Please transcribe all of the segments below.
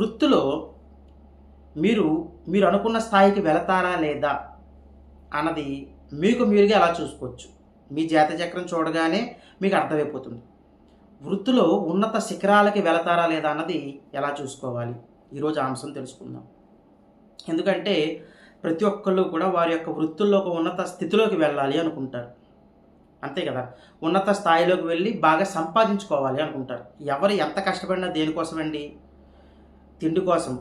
వృత్తిలో మీరు మీరు అనుకున్న స్థాయికి వెళతారా లేదా అన్నది మీకు మీరుగా ఎలా చూసుకోవచ్చు? మీ జాతచక్రం చూడగానే మీకు అర్థమైపోతుంది. వృత్తిలో ఉన్నత శిఖరాలకి వెళతారా లేదా అన్నది ఎలా చూసుకోవాలి? ఈరోజు అంశం తెలుసుకుందాం. ఎందుకంటే ప్రతి ఒక్కళ్ళు కూడా వారి యొక్క వృత్తుల్లో ఒక ఉన్నత స్థితిలోకి వెళ్ళాలి అనుకుంటారు. అంతే కదా? ఉన్నత స్థాయిలోకి వెళ్ళి బాగా సంపాదించుకోవాలి అనుకుంటారు. ఎవరు ఎంత కష్టపడినా దేనికోసం అండి తిండి కోసం.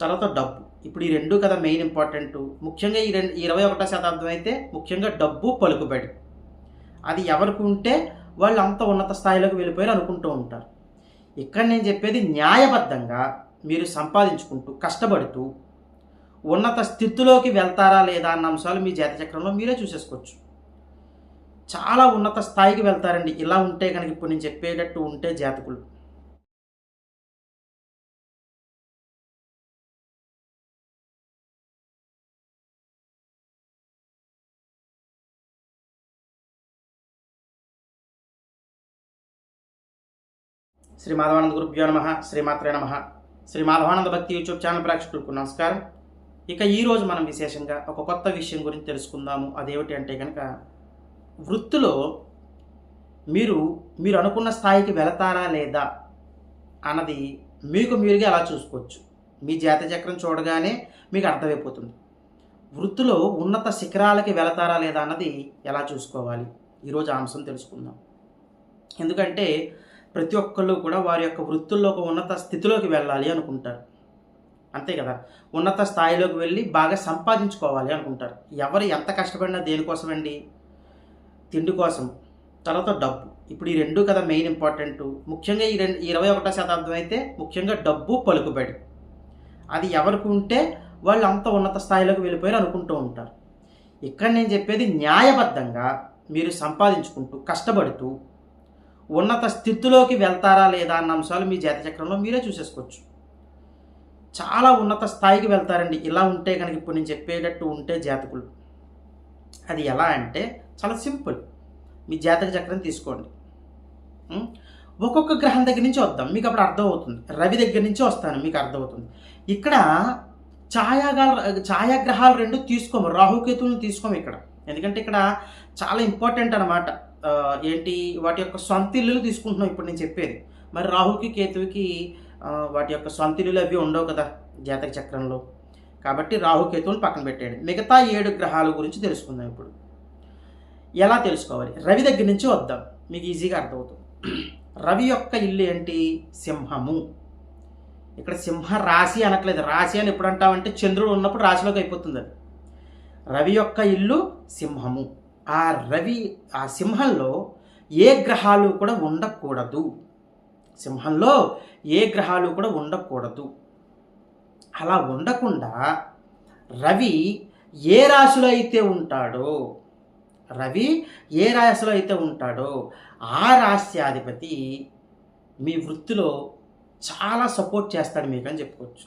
తర్వాత డబ్బు. ఇప్పుడు ఈ రెండు కదా మెయిన్ ఇంపార్టెంట్ ముఖ్యంగా ఈ రెండు ఇరవై ఒకటో శతాబ్దం అయితే ముఖ్యంగా డబ్బు పలుకుబడి అది ఎవరికి ఉంటే వాళ్ళు అంత ఉన్నత స్థాయిలోకి వెళ్ళిపోయారు అనుకుంటూ ఉంటారు. ఇక్కడ నేను చెప్పేది న్యాయబద్ధంగా మీరు సంపాదించుకుంటూ కష్టపడుతూ ఉన్నత స్థితిలోకి వెళ్తారా లేదా అన్న అంశాలు మీ జాతచక్రంలో మీరే చూసేసుకోవచ్చు. చాలా ఉన్నత స్థాయికి వెళ్తారండి. ఇలా ఉంటే కనుక ఇప్పుడు నేను చెప్పేటట్టు ఉంటే జాతకులు. శ్రీ మాధవానంద గురుభ్యో నమ శ్రీమాత్రే నమ. శ్రీ మాధవానంద భక్తి యూట్యూబ్ ఛానల్ ప్రేక్షకులకు నమస్కారం. ఇక ఈరోజు మనం విశేషంగా ఒక కొత్త విషయం గురించి తెలుసుకుందాము. అదేమిటి అంటే కనుక వృత్తిలో మీరు మీరు అనుకున్న స్థాయికి వెళతారా లేదా అన్నది మీకు మీరుగా ఎలా చూసుకోవచ్చు. మీ జాతచక్రం చూడగానే మీకు అర్థమైపోతుంది. వృత్తిలో ఉన్నత శిఖరాలకి వెళతారా లేదా అన్నది ఎలా చూసుకోవాలి? ఈరోజు అంశం తెలుసుకుందాం. ఎందుకంటే ప్రతి ఒక్కళ్ళు కూడా వారి యొక్క వృత్తుల్లో ఒక ఉన్నత స్థితిలోకి వెళ్ళాలి అనుకుంటారు. అంతే కదా? ఉన్నత స్థాయిలోకి వెళ్ళి బాగా సంపాదించుకోవాలి అనుకుంటారు. ఎవరు ఎంత కష్టపడినా దేనికోసం అండి తిండి కోసం. తర్వాత డబ్బు. ఇప్పుడు ఈ రెండు కదా మెయిన్ ఇంపార్టెంట్. ముఖ్యంగా ఈ రెండు ఇరవై ఒకటో శతాబ్దం అయితే ముఖ్యంగా డబ్బు పలుకుబడి. అది ఎవరికి ఉంటే వాళ్ళు అంత ఉన్నత స్థాయిలోకి వెళ్ళిపోయారు అనుకుంటూ ఉంటారు. ఇక్కడ నేను చెప్పేది న్యాయబద్ధంగా మీరు సంపాదించుకుంటూ కష్టపడుతూ ఉన్నత స్థితిలోకి వెళ్తారా లేదా అన్న అంశాలు మీ జాతచక్రంలో మీరే చూసేసుకోవచ్చు. చాలా ఉన్నత స్థాయికి వెళ్తారండి. ఇలా ఉంటే కనుక ఇప్పుడు నేను చెప్పేటట్టు ఉంటే జాతకులు. అది ఎలా అంటే చాలా సింపుల్. మీ జాతక చక్రం తీసుకోండి. ఒక్కొక్క గ్రహం దగ్గర నుంచి వద్దాం. మీకు అప్పుడు అర్థమవుతుంది. రవి దగ్గర నుంచి వస్తాను. మీకు అర్థమవుతుంది. ఇక్కడ ఛాయాగా ఛాయాగ్రహాలు రెండు తీసుకోము. రాహుకేతువులను తీసుకోము ఇక్కడ. ఎందుకంటే ఇక్కడ చాలా ఇంపార్టెంట్ అనమాట ఏంటి వాటి యొక్క సొంత ఇల్లులు తీసుకుంటున్నాం ఇప్పుడు నేను చెప్పేది. మరి రాహుకి కేతువుకి వాటి యొక్క సొంత ఇల్లులు అవి ఉండవు కదా జాతక చక్రంలో. కాబట్టి రాహుకేతువుని పక్కన పెట్టేయండి. మిగతా ఏడు గ్రహాల గురించి తెలుసుకుందాం ఇప్పుడు. ఎలా తెలుసుకోవాలి? రవి దగ్గర నుంచి వద్దాం. మీకు ఈజీగా అర్థమవుతుంది. రవి యొక్క ఇల్లు ఏంటి? సింహము. ఇక్కడ సింహ రాశి అనట్లేదు. రాశి అని ఎప్పుడు అంటామంటే చంద్రుడు ఉన్నప్పుడు రాశిలోకి అయిపోతుంది అది. రవి యొక్క ఇల్లు సింహము. ఆ రవి ఆ సింహంలో ఏ గ్రహాలు కూడా ఉండకూడదు. సింహంలో ఏ గ్రహాలు కూడా ఉండకూడదు. అలా ఉండకుండా రవి ఏ రాశిలో అయితే ఉంటాడో రవి ఏ రాశిలో అయితే ఉంటాడో ఆ రాశ్యాధిపతి మీ వృత్తిలో చాలా సపోర్ట్ చేస్తాడు మీకు అని చెప్పుకోవచ్చు.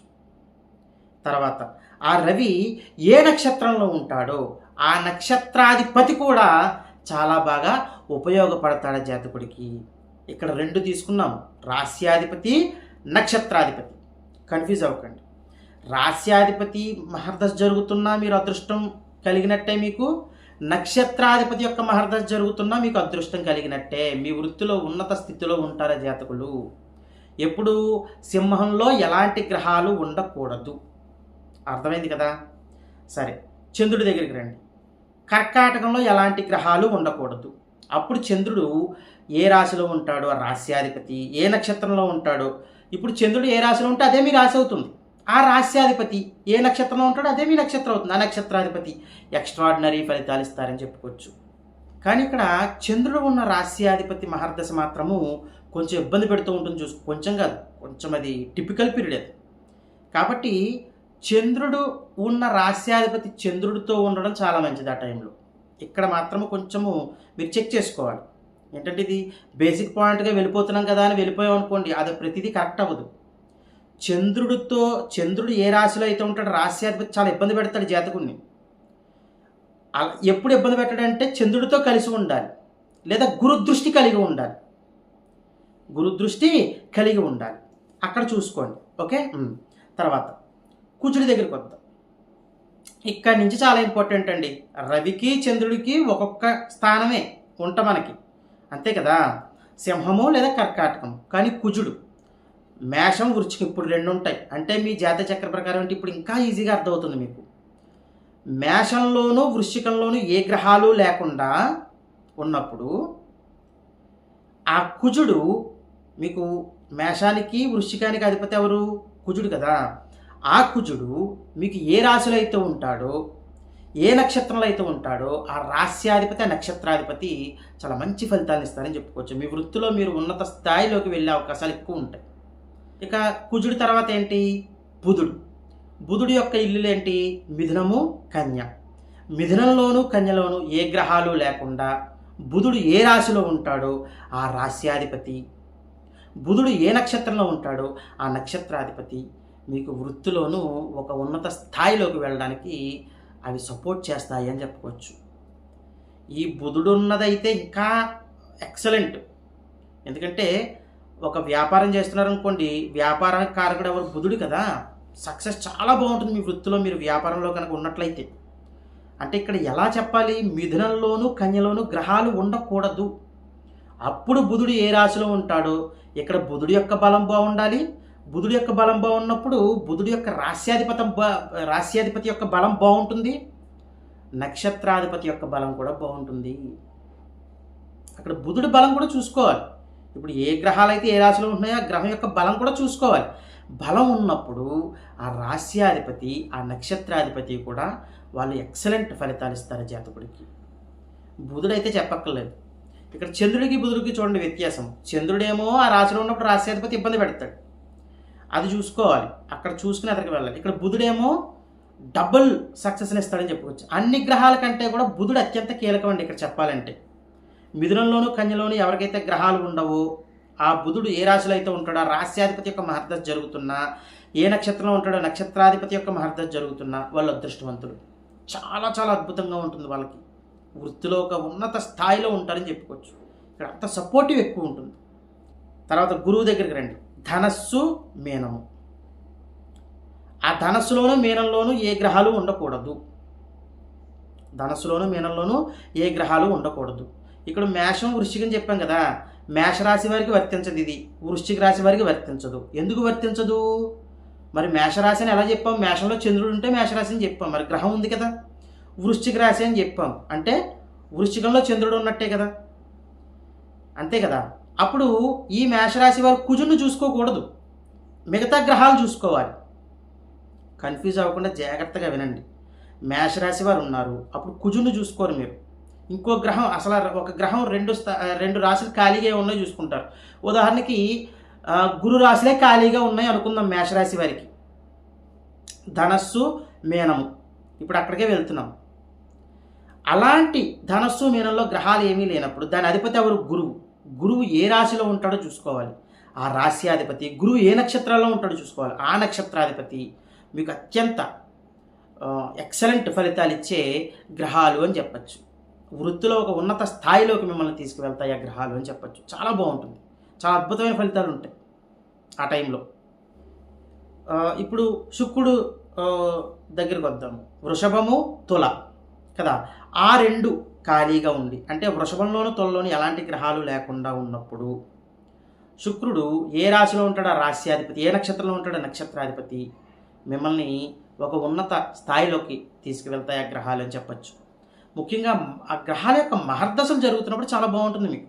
తర్వాత ఆ రవి ఏ నక్షత్రంలో ఉంటాడో ఆ నక్షత్రాధిపతి కూడా చాలా బాగా ఉపయోగపడతాడు జాతకుడికి. ఇక్కడ రెండు తీసుకున్నాం. రాస్యాధిపతి నక్షత్రాధిపతి. కన్ఫ్యూజ్ అవ్వకండి. రాస్యాధిపతి మహర్దశ జరుగుతున్నా మీరు అదృష్టం కలిగినట్టే మీకు. నక్షత్రాధిపతి యొక్క మహర్దశ జరుగుతున్నా మీకు అదృష్టం కలిగినట్టే. మీ వృత్తిలో ఉన్నత స్థితిలో ఉంటారు జాతకులు? ఎప్పుడు సింహంలో ఎలాంటి గ్రహాలు ఉండకూడదు. అర్థమైంది కదా? సరే చంద్రుడి దగ్గరికి రండి. కర్కాటకంలో ఎలాంటి గ్రహాలు ఉండకూడదు. అప్పుడు చంద్రుడు ఏ రాశిలో ఉంటాడో? ఆ రాశ్యాధిపతి ఏ నక్షత్రంలో ఉంటాడో? ఇప్పుడు చంద్రుడు ఏ రాశిలో ఉంటే అదే మీ రాశి అవుతుంది. ఆ రాశ్యాధిపతి ఏ నక్షత్రంలో ఉంటాడో అదే మీ నక్షత్రం అవుతుంది. ఆ నక్షత్రాధిపతి ఎక్స్ట్రాడినరీ ఫలితాలు ఇస్తారని చెప్పుకోవచ్చు. కానీ ఇక్కడ చంద్రుడు ఉన్న రాశ్యాధిపతి మహర్దశ మాత్రము కొంచెం ఇబ్బంది పెడుతూ ఉంటుంది చూసు కొంచెం కాదు. కొంచెం అది టిపికల్ పీరియడ్ అది. కాబట్టి చంద్రుడు ఉన్న రాశ్యాధిపతి చంద్రుడితో ఉండడం చాలా మంచిది ఆ టైంలో. ఇక్కడ మాత్రము కొంచెము మీరు చెక్ చేసుకోవాలి. ఏంటంటే ఇది బేసిక్ పాయింట్గా వెళ్ళిపోతున్నాం కదా అని వెళ్ళిపోయాం అనుకోండి అది ప్రతిదీ కరెక్ట్ అవ్వదు. చంద్రుడితో చంద్రుడు ఏ రాశిలో అయితే ఉంటాడో రాశ్యాధిపతి చాలా ఇబ్బంది పెడతాడు జాతకుడిని ఎప్పుడు ఇబ్బంది పెట్టాడంటే చంద్రుడితో కలిసి ఉండాలి. లేదా గురుదృష్టి కలిగి ఉండాలి. గురుదృష్టి కలిగి ఉండాలి. అక్కడ చూసుకోండి. ఓకే? తర్వాత. కుజుడి దగ్గరికి వద్దాం. ఇక్కడ నుంచి చాలా ఇంపార్టెంట్ అండి. రవికి చంద్రుడికి ఒక్కొక్క స్థానమే ఉంట మనకి. అంతే కదా? సింహము లేదా కర్కాటకం కానీ కుజుడు మేషం వృచ్చికం ఇప్పుడు రెండు ఉంటాయి. అంటే మీ జాతీయ చక్ర ప్రకారం అంటే ఇప్పుడు ఇంకా ఈజీగా అర్థమవుతుంది మీకు. మేషంలోనూ వృశ్చికంలోనూ ఏ గ్రహాలు లేకుండా ఉన్నప్పుడు ఆ కుజుడు మీకు మేషానికి వృశ్చికానికి అధిపతి ఎవరు? కుజుడు కదా. ఆ కుజుడు మీకు ఏ రాశిలో అయితే ఉంటాడో ఏ నక్షత్రంలో అయితే ఉంటాడో ఆ రాస్యాధిపతి ఆ నక్షత్రాధిపతి చాలా మంచి ఫలితాలను ఇస్తారని చెప్పుకోవచ్చు. మీ వృత్తిలో మీరు ఉన్నత స్థాయిలోకి వెళ్ళే అవకాశాలు ఎక్కువ ఉంటాయి. ఇక కుజుడి తర్వాత ఏంటి? బుధుడు. బుధుడి యొక్క ఇల్లులు ఏంటి? మిథునము కన్య. మిథునంలోను కన్యలోను ఏ గ్రహాలు లేకుండా బుధుడు ఏ రాశిలో ఉంటాడో ఆ రాశ్యాధిపతి. బుధుడు ఏ నక్షత్రంలో ఉంటాడో ఆ నక్షత్రాధిపతి. మీకు వృత్తిలోనూ ఒక ఉన్నత స్థాయిలోకి వెళ్ళడానికి అవి సపోర్ట్ చేస్తాయి అని చెప్పుకోవచ్చు. ఈ బుధుడు ఉన్నదైతే ఇంకా ఎక్సలెంట్. ఎందుకంటే ఒక వ్యాపారం చేస్తున్నారనుకోండి వ్యాపారానికి కారకుడు ఎవరు బుధుడు కదా. సక్సెస్ చాలా బాగుంటుంది మీ వృత్తిలో మీరు వ్యాపారంలో కనుక ఉన్నట్లయితే. అంటే ఇక్కడ ఎలా చెప్పాలి? మిథునంలోనూ కన్యలోనూ గ్రహాలు ఉండకూడదు. అప్పుడు బుధుడు ఏ రాశిలో ఉంటాడో ఇక్కడ బుధుడి యొక్క బలం బాగుండాలి బుధుడి యొక్క బలం బాగున్నప్పుడు బుధుడి యొక్క రాస్యాధిపతం బా రాస్యాధిపతి యొక్క బలం బాగుంటుంది. నక్షత్రాధిపతి యొక్క బలం కూడా బాగుంటుంది. అక్కడ బుధుడి బలం కూడా చూసుకోవాలి. ఇప్పుడు ఏ గ్రహాలు అయితే ఏ రాశిలో ఉంటున్నాయో ఆ గ్రహం యొక్క బలం కూడా చూసుకోవాలి. బలం ఉన్నప్పుడు ఆ రాస్యాధిపతి ఆ నక్షత్రాధిపతి కూడా వాళ్ళు ఎక్సలెంట్ ఫలితాలు ఇస్తారు జాతకుడికి. బుధుడైతే చెప్పక్కర్లేదు. ఇక్కడ చంద్రుడికి బుధుడికి చూడండి వ్యత్యాసం. చంద్రుడేమో ఆ రాశిలో ఉన్నప్పుడు రాస్యాధిపతి ఇబ్బంది పెడతాడు. అది చూసుకోవాలి. అక్కడ చూసుకుని అతనికి వెళ్ళాలి. ఇక్కడ బుధుడేమో డబుల్ సక్సెస్ని ఇస్తాడని చెప్పుకోవచ్చు. అన్ని గ్రహాల కంటే కూడా బుధుడు అత్యంత కీలకం అండి ఇక్కడ చెప్పాలంటే. మిథునంలోను కన్యలోను ఎవరికైతే గ్రహాలు ఉండవో ఆ బుధుడు ఏ రాశిలో అయితే ఉంటాడో ఆ రాశ్యాధిపతి యొక్క మహర్దశ జరుగుతున్నా ఏ నక్షత్రంలో ఉంటాడో నక్షత్రాధిపతి యొక్క మహర్దశ జరుగుతున్నా వాళ్ళు అదృష్టవంతులు. చాలా చాలా అద్భుతంగా ఉంటుంది వాళ్ళకి. వృత్తిలో ఒక ఉన్నత స్థాయిలో ఉంటారని చెప్పుకోవచ్చు. ఇక్కడ అంత సపోర్టివ్ ఎక్కువ ఉంటుంది. తర్వాత గురువు దగ్గరికి రండి. ధనస్సు మీనము. ఆ ధనస్సులోను మీనంలోను ఏ గ్రహాలు ఉండకూడదు. ధనస్సులోను మీనంలోనూ ఏ గ్రహాలు ఉండకూడదు. ఇక్కడ మేషం వృశ్చికం చెప్పాం కదా మేషరాశి వారికి వర్తించదు ఇది. వృశ్చిక రాశి వారికి వర్తించదు. ఎందుకు వర్తించదు? మరి మేషరాశి అని ఎలా చెప్పాం? మేషంలో చంద్రుడు ఉంటే మేషరాశి అని చెప్పాం. మరి గ్రహం ఉంది కదా వృశ్చిక రాశి అని చెప్పాం. అంటే వృశ్చికంలో చంద్రుడు ఉన్నట్టే కదా. అంతే కదా? అప్పుడు ఈ మేషరాశి వారు కుజును చూసుకోకూడదు. మిగతా గ్రహాలు చూసుకోవాలి. కన్ఫ్యూజ్ అవ్వకుండా జాగ్రత్తగా వినండి. మేషరాశి వారు ఉన్నారు. అప్పుడు కుజును చూసుకోరు మీరు. ఇంకో గ్రహం అసలు ఒక గ్రహం రెండు స్థా రెండు రాశులు ఖాళీగా ఉన్నాయి చూసుకుంటారు. ఉదాహరణకి గురు రాశులే ఖాళీగా ఉన్నాయి అనుకుందాం మేషరాశి వారికి. ధనస్సు మీనము. ఇప్పుడు అక్కడికే వెళ్తున్నాం. అలాంటి ధనస్సు మీనంలో గ్రహాలు ఏమీ లేనప్పుడు దాని అధిపతి ఎవరు? గురువు. గురువు ఏ రాశిలో ఉంటాడో చూసుకోవాలి. ఆ రాశ్యాధిపతి గురువు ఏ నక్షత్రాల్లో ఉంటాడో చూసుకోవాలి. ఆ నక్షత్రాధిపతి మీకు అత్యంత ఎక్సలెంట్ ఫలితాలు ఇచ్చే గ్రహాలు అని చెప్పచ్చు. వృత్తిలో ఒక ఉన్నత స్థాయిలోకి మిమ్మల్ని తీసుకువెళ్తాయి ఆ గ్రహాలు అని చెప్పచ్చు. చాలా బాగుంటుంది. చాలా అద్భుతమైన ఫలితాలు ఉంటాయి ఆ టైంలో. ఇప్పుడు శుక్రుడు దగ్గరికి వద్దాము వృషభము తుల కదా? ఆ రెండు ఖాళీగా ఉంది అంటే వృషభంలోను తులలోను ఎలాంటి గ్రహాలు లేకుండా ఉన్నప్పుడు శుక్రుడు ఏ రాశిలో ఉంటాడో? ఆ రాశ్యాధిపతి. ఏ నక్షత్రంలో ఉంటాడో? నక్షత్రాధిపతి. మిమ్మల్ని ఒక ఉన్నత స్థాయిలోకి తీసుకువెళ్తాయి ఆ గ్రహాలు అని చెప్పచ్చు. ముఖ్యంగా ఆ గ్రహాల యొక్క మహర్దశలు జరుగుతున్నప్పుడు చాలా బాగుంటుంది మీకు.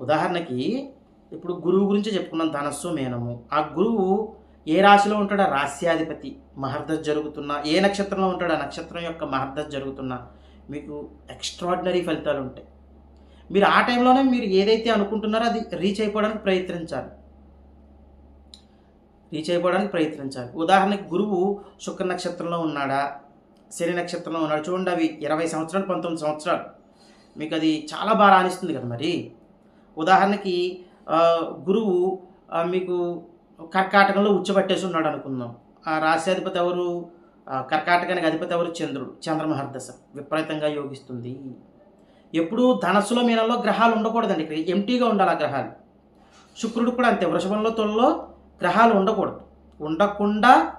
ఉదాహరణకి ఇప్పుడు గురువు గురించి చెప్పుకున్నాం. ధనస్సు మేనము. ఆ గురువు ఏ రాశిలో ఉంటాడో? ఆ రాస్యాధిపతి మహర్దశ జరుగుతున్నా ఏ నక్షత్రంలో ఉంటాడో? ఆ నక్షత్రం యొక్క మహర్దశ జరుగుతున్నా మీకు ఎక్స్ట్రాడినరీ ఫలితాలు ఉంటాయి. మీరు ఆ టైంలోనే మీరు ఏదైతే అనుకుంటున్నారో అది రీచ్ అయిపోవడానికి ప్రయత్నించాలి. రీచ్ అయిపోవడానికి ప్రయత్నించాలి. ఉదాహరణకి గురువు శుక్ర నక్షత్రంలో ఉన్నాడా? శని నక్షత్రంలో ఉన్నాడు. చూడండి అవి ఇరవై సంవత్సరాలు పంతొమ్మిది సంవత్సరాలు. మీకు అది చాలా బాగా అనిస్తుంది కదా మరి. ఉదాహరణకి గురువు మీకు కర్కాటకంలో ఉచ్చబట్టేసి ఉన్నాడు అనుకుందాం. ఆ రాశ్యాధిపతి ఎవరు? కర్కాటకానికి అధిపతి ఎవరు? చంద్రుడు. చంద్రమహర్దశ. విపరీతంగా యోగిస్తుంది. ఎప్పుడూ ధనస్సులో మీనంలో గ్రహాలు ఉండకూడదండి ఇక్కడ. ఎంటీగా ఉండాలి ఆ గ్రహాలు. శుక్రుడు కూడా అంతే. వృషభంలో తొలలో గ్రహాలు ఉండకూడదు. ఉండకుండా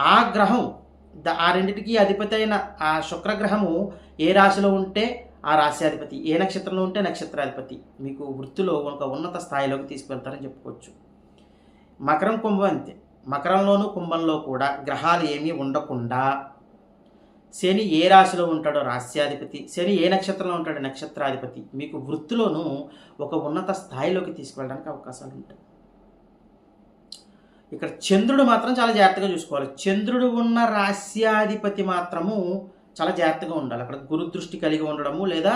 ఆ గ్రహం ద- ఆ రెండిటికి అధిపతి అయిన ఆ శుక్రగ్రహము ఏ రాశిలో ఉంటే ఆ రాశ్యాధిపతి ఏ నక్షత్రంలో ఉంటే నక్షత్రాధిపతి. మీకు వృత్తిలో ఒక ఉన్నత స్థాయిలోకి తీసుకెళ్తారని చెప్పుకోవచ్చు. మకరం కుంభం అంతే. మకరంలోను కుంభంలో కూడా గ్రహాలు ఏమీ ఉండకుండా శని ఏ రాశిలో ఉంటాడో రాస్యాధిపతి శని ఏ నక్షత్రంలో ఉంటాడో నక్షత్రాధిపతి మీకు వృత్తిలోనూ ఒక ఉన్నత స్థాయిలోకి తీసుకువెళ్ళడానికి అవకాశాలు ఉంటాయి. ఇక్కడ చంద్రుడు మాత్రం చాలా జాగ్రత్తగా చూసుకోవాలి. చంద్రుడు ఉన్న రాస్యాధిపతి మాత్రము చాలా జాగ్రత్తగా ఉండాలి. అక్కడ గురుదృష్టి కలిగి ఉండడము లేదా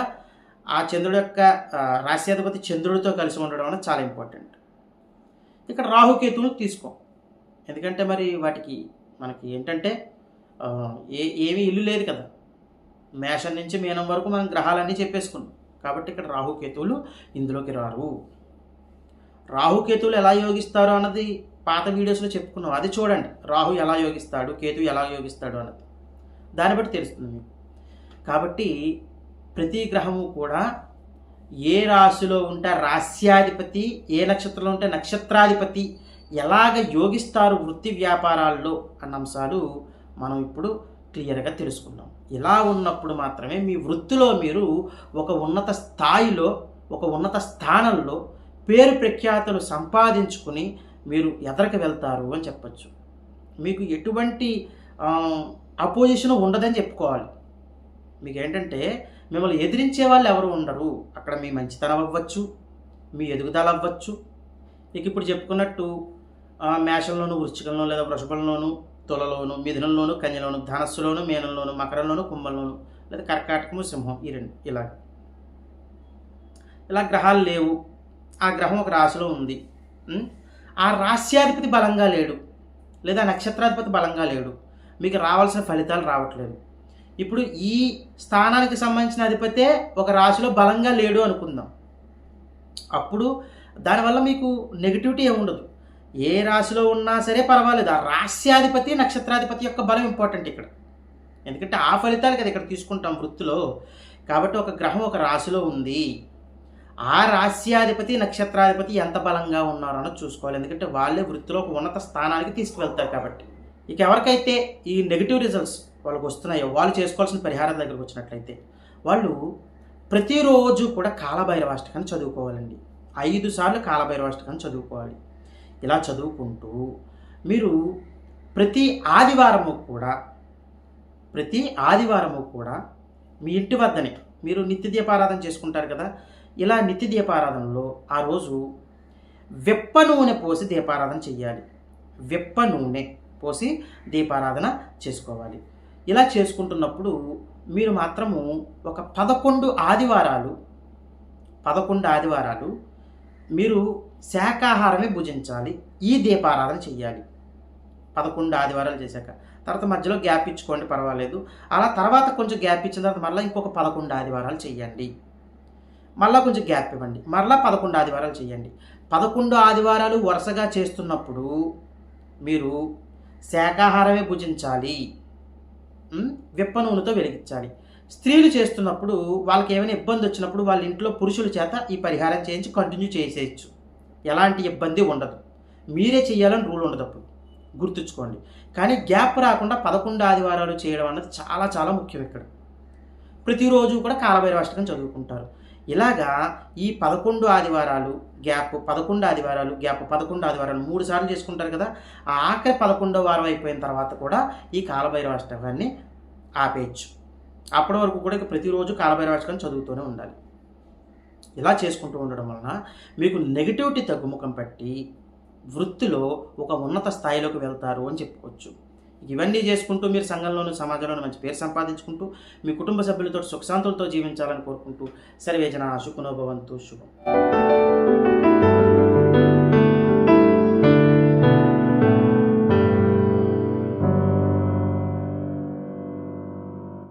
ఆ చంద్రుడు యొక్క రాశ్యాధిపతి రాస్యాధిపతి చంద్రుడితో కలిసి ఉండడం అనేది చాలా ఇంపార్టెంట్. ఇక్కడ రాహుకేతువులు తీసుకోం. ఎందుకంటే మరి వాటికి మనకి ఏంటంటే ఏ ఏమీ ఇల్లు లేదు కదా. మేషం నుంచి మీనం వరకు మనం గ్రహాలన్నీ చెప్పేసుకున్నాం. కాబట్టి ఇక్కడ రాహుకేతువులు ఇందులోకి రారు. రాహుకేతువులు ఎలా యోగిస్తారు అన్నది పాత వీడియోస్లో చెప్పుకున్నాం. అది చూడండి. రాహు ఎలా యోగిస్తాడు? కేతు ఎలా యోగిస్తాడు అన్నది. దాన్ని బట్టి తెలుస్తుంది మీకు. కాబట్టి ప్రతి గ్రహము కూడా ఏ రాశిలో ఉంటే రాస్యాధిపతి ఏ నక్షత్రంలో ఉంటే నక్షత్రాధిపతి ఎలాగ యోగిస్తారు వృత్తి వ్యాపారాల్లో అన్న అంశాలు మనం ఇప్పుడు క్లియర్గా తెలుసుకుందాం. ఇలా ఉన్నప్పుడు మాత్రమే మీ వృత్తిలో మీరు ఒక ఉన్నత స్థాయిలో ఒక ఉన్నత స్థానంలో పేరు ప్రఖ్యాతలు సంపాదించుకుని మీరు ఎదరికి వెళ్తారు అని చెప్పచ్చు. మీకు ఎటువంటి అపోజిషన్ ఉండదని చెప్పుకోవాలి. మీకు ఏంటంటే మిమ్మల్ని ఎదిరించే వాళ్ళు ఎవరు ఉండరు. అక్కడ మీ మంచితనం అవ్వచ్చు మీ ఎదుగుదల అవ్వచ్చు. ఇక ఇప్పుడు చెప్పుకున్నట్టు మేషంలోను వృశ్చికంలోను లేదా వృషభంలోను తులలోను మిథునంలోను కన్యలోను ధనస్సులోను మేనంలోను మకరంలోను కుంభంలోను లేదా కర్కాటకము సింహం ఈ రెండు ఇలా ఇలా గ్రహాలు లేవు. ఆ గ్రహం ఒక రాశిలో ఉంది. ఆ రాశ్యాధిపతి బలంగా లేడు. లేదా నక్షత్రాధిపతి బలంగా లేడు. మీకు రావాల్సిన ఫలితాలు రావట్లేదు. ఇప్పుడు ఈ స్థానానికి సంబంధించిన అధిపతే ఒక రాశిలో బలంగా లేడు అనుకుందాం. అప్పుడు దానివల్ల మీకు నెగిటివిటీ ఏముండదు. ఏ రాశిలో ఉన్నా సరే పర్వాలేదు. ఆ రాశ్యాధిపతి నక్షత్రాధిపతి యొక్క బలం ఇంపార్టెంట్ ఇక్కడ. ఎందుకంటే ఆ ఫలితాలు కదా ఇక్కడ తీసుకుంటాం వృత్తిలో. కాబట్టి ఒక గ్రహం ఒక రాశిలో ఉంది. ఆ రాశ్యాధిపతి నక్షత్రాధిపతి ఎంత బలంగా ఉన్నారో చూసుకోవాలి. ఎందుకంటే వాళ్ళే వృత్తిలో ఒక ఉన్నత స్థానానికి తీసుకువెళ్తారు కాబట్టి. ఇక ఎవరికైతే ఈ నెగిటివ్ రిజల్ట్స్ వాళ్ళకి వస్తున్నాయో వాళ్ళు చేసుకోవాల్సిన పరిహారం దగ్గరకు వచ్చినట్లయితే వాళ్ళు ప్రతిరోజు కూడా కాలభైరవాష్టకాన్ని చదువుకోవాలండి. ఐదు సార్లు కాలభైరవాష్టకాన్ని చదువుకోవాలి. ఇలా చదువుకుంటూ మీరు ప్రతి ఆదివారము కూడా ప్రతి ఆదివారము కూడా మీ ఇంటి వద్దనే మీరు నిత్య దీపారాధన చేసుకుంటారు కదా ఇలా నిత్య దీపారాధనలో ఆ రోజు వెప్ప నూనె పోసి దీపారాధన చెయ్యాలి. వెప్ప నూనె పోసి దీపారాధన చేసుకోవాలి. ఇలా చేసుకుంటున్నప్పుడు మీరు మాత్రము ఒక పదకొండు ఆదివారాలు పదకొండు ఆదివారాలు మీరు శాకాహారమే భుజించాలి. ఈ దీపారాధన చెయ్యాలి. పదకొండు ఆదివారాలు చేశాక. తర్వాత మధ్యలో గ్యాప్ ఇచ్చుకోండి పర్వాలేదు. అలా తర్వాత కొంచెం గ్యాప్ ఇచ్చిన తర్వాత మళ్ళీ ఇంకొక పదకొండు ఆదివారాలు చెయ్యండి. మళ్ళీ కొంచెం గ్యాప్ ఇవ్వండి. మరలా పదకొండు ఆదివారాలు చేయండి పదకొండు ఆదివారాలు వరుసగా చేస్తున్నప్పుడు మీరు శాకాహారమే భుజించాలి. విప్ప నూనెతో వెలిగించాలి. స్త్రీలు చేస్తున్నప్పుడు వాళ్ళకి ఏమైనా ఇబ్బంది వచ్చినప్పుడు వాళ్ళ ఇంట్లో పురుషుల చేత ఈ పరిహారం చేయించి కంటిన్యూ చేసేయచ్చు. ఎలాంటి ఇబ్బంది ఉండదు. మీరే చేయాలని రూల్ ఉండదు అప్పుడు. గుర్తుంచుకోండి. కానీ గ్యాప్ రాకుండా పదకొండు ఆదివారాలు చేయడం అన్నది చాలా చాలా ముఖ్యం ఇక్కడ. ప్రతిరోజు కూడా కాలభైరవాష్టకం చదువుకుంటారు. ఇలాగా ఈ పదకొండు ఆదివారాలు గ్యాప్ పదకొండు ఆదివారాలు గ్యాప్ పదకొండు ఆదివారాలు మూడు సార్లు చేసుకుంటారు కదా ఆ ఆఖరి పదకొండో వారం అయిపోయిన తర్వాత కూడా ఈ కాలభైరవాష్టకాన్ని ఆపేయచ్చు. అప్పటి వరకు కూడా ఇక ప్రతిరోజు కాలభైరవాష్టకం చదువుతూనే ఉండాలి. ఇలా చేసుకుంటూ ఉండడం వలన మీకు నెగిటివిటీ తగ్గుముఖం పట్టి వృత్తిలో ఒక ఉన్నత స్థాయిలోకి వెళ్తారు అని చెప్పుకోవచ్చు. ఇవన్నీ చేసుకుంటూ మీరు సంఘంలోనూ సమాజంలోనూ మంచి పేరు సంపాదించుకుంటూ మీ కుటుంబ సభ్యులతో సుఖశాంతులతో జీవించాలని కోరుకుంటూ సర్వేజన సుఖనోభవంతు శుభం.